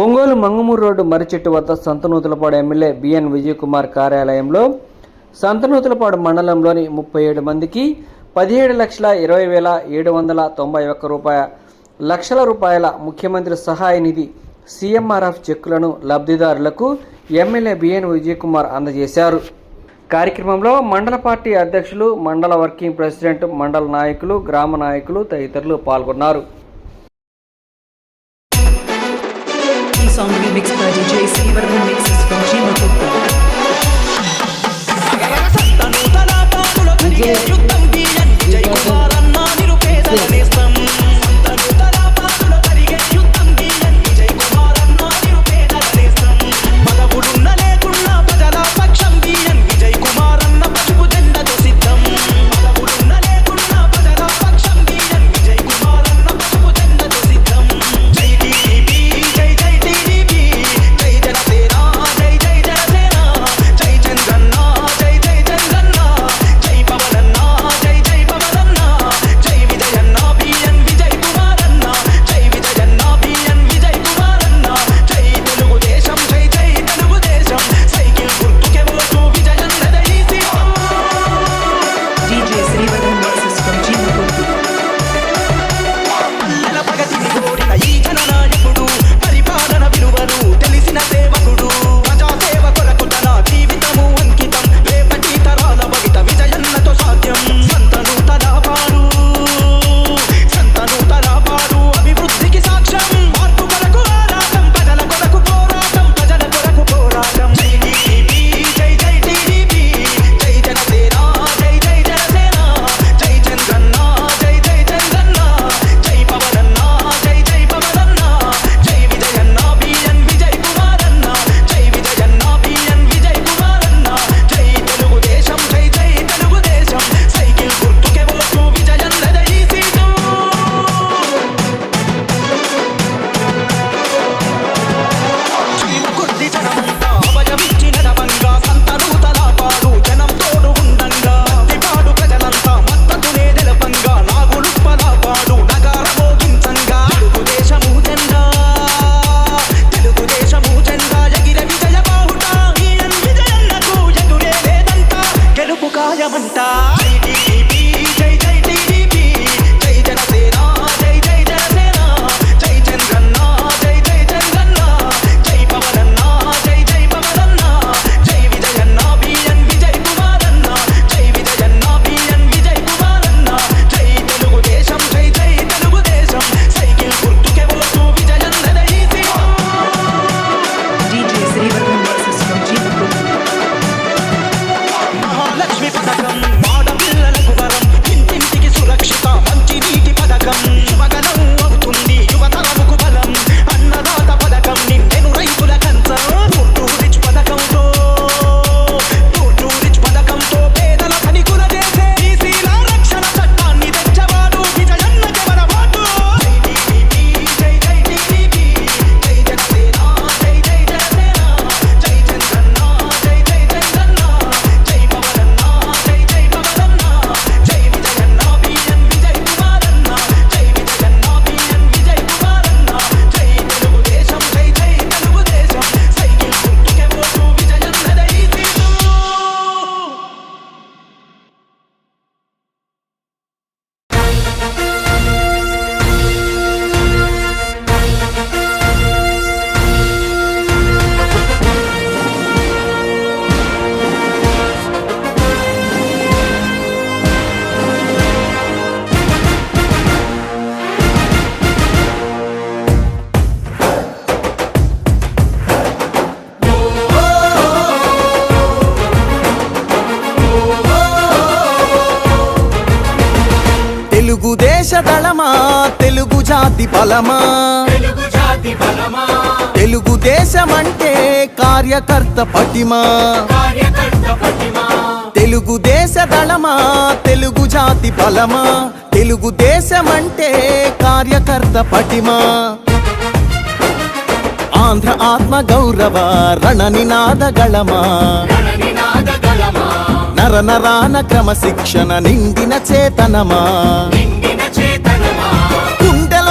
Ongole Mangamuru road మరిచెట్టు వద్ద Santhanuthalapadu MLA B N Vijayakumar కార్యాలయంలో సంతనూతులపాడు మండలంలోని ముప్పై ఏడు మందికి పదిహేడు లక్షల ఇరవై వేల ఏడు వందల తొంభై ఒక్క రూపాయ లక్షల రూపాయల ముఖ్యమంత్రి సహాయ నిధి సీఎంఆర్ఎఫ్ చెక్కులను లబ్ధిదారులకు ఎమ్మెల్యే బిఎన్ విజయకుమార్ అందజేశారు. కార్యక్రమంలో మండల పార్టీ అధ్యక్షులు మండల వర్కింగ్ ప్రెసిడెంట్ మండల నాయకులు గ్రామ నాయకులు తదితరులు పాల్గొన్నారు. song remix by DJ Silver who mixes from Chima Tutto. దేశదళమా Telugu జాతి బలమా? తెలుగు దేశమంటే కార్యకర్త పటిమా? తెలుగు దేశదళమా తెలుగు జాతి బలమా? తెలుగు దేశమంటే కార్యకర్త పటిమా? ఆంధ్ర ఆత్మ గౌరవ రణనినాద గళమా? నర నరాన క్రమశిక్షణ నిండిన చేతనమా?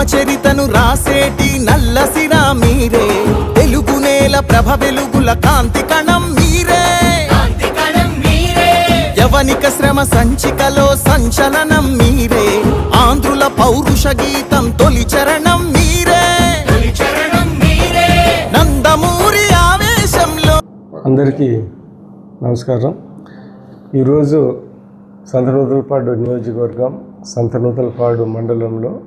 నవచరితను రాసేటి నల్లసిరా మీరే. తెలుగు నేల ప్రభ వెలుగుల కాంతి కణం మీరే. యవనిక శ్రమ సంచికలో సంచలనం మీరే. ఆంధ్రుల పౌరుష గీతం తొలి చరణం మీరే. నందమూరి ఆవేశంలో. అందరికీ నమస్కారం. ఈరోజు సంతనూతలపాడు నియోజకవర్గం సంతనూతలపాడు మండలంలో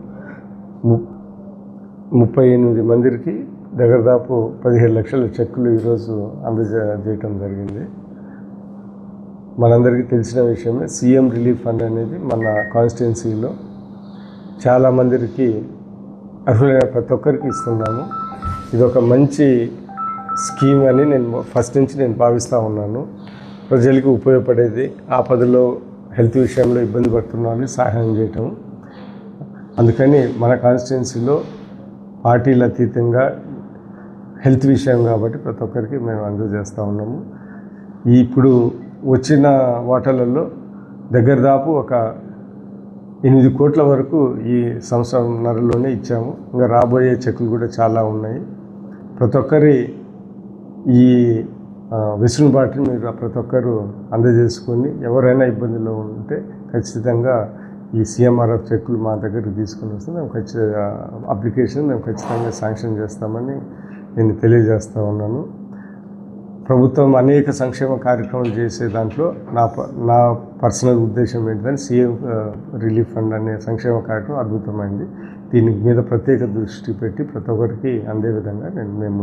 ముప్పై ఎనిమిది మందికి దగ్గరదాపు పదిహేడు లక్షల చెక్కులు ఈరోజు అందజేయటం జరిగింది. మనందరికీ తెలిసిన విషయమే సీఎం రిలీఫ్ ఫండ్ అనేది మన కాన్స్టిట్యున్సీలో చాలామందికి అర్హులైన ప్రతి ఒక్కరికి ఇస్తున్నాము. ఇది ఒక మంచి స్కీమ్ అని నేను ఫస్ట్ నుంచి నేను భావిస్తూ ఉన్నాను. ప్రజలకు ఉపయోగపడేది ఆపదలో హెల్త్ విషయంలో ఇబ్బంది పడుతున్న సహాయం చేయటం. అందుకని మన కాన్స్టిట్యున్సీలో పార్టీలు అతీతంగా హెల్త్ విషయం కాబట్టి ప్రతి ఒక్కరికి మేము అందజేస్తూ ఉన్నాము. ఇప్పుడు వచ్చిన వాటాలలో దగ్గర దాపు ఒక ఎనిమిది కోట్ల వరకు ఈ సంవత్సరంన్నరలోనే ఇచ్చాము. ఇంకా రాబోయే చెక్కులు కూడా చాలా ఉన్నాయి. ప్రతి ఒక్కరి ఈ వెసులుబాటుని మీరు ప్రతి ఒక్కరు అందజేసుకొని ఎవరైనా ఇబ్బందిలో ఉంటే ఖచ్చితంగా ఈ సీఎంఆర్ఎఫ్ చెక్కులు మా దగ్గరికి తీసుకుని వస్తే మేము ఖచ్చితంగా అప్లికేషన్ మేము ఖచ్చితంగా శాంక్షన్ చేస్తామని నేను తెలియజేస్తూ ఉన్నాను. ప్రభుత్వం అనేక సంక్షేమ కార్యక్రమాలు చేసే దాంట్లో నా ప- నా పర్సనల్ ఉద్దేశం ఏంటంటే సీఎం రిలీఫ్ ఫండ్ అనే సంక్షేమ కార్యక్రమం అద్భుతమైంది. దీని మీద ప్రత్యేక దృష్టి పెట్టి ప్రతి ఒక్కరికి అందే విధంగా నేను మేము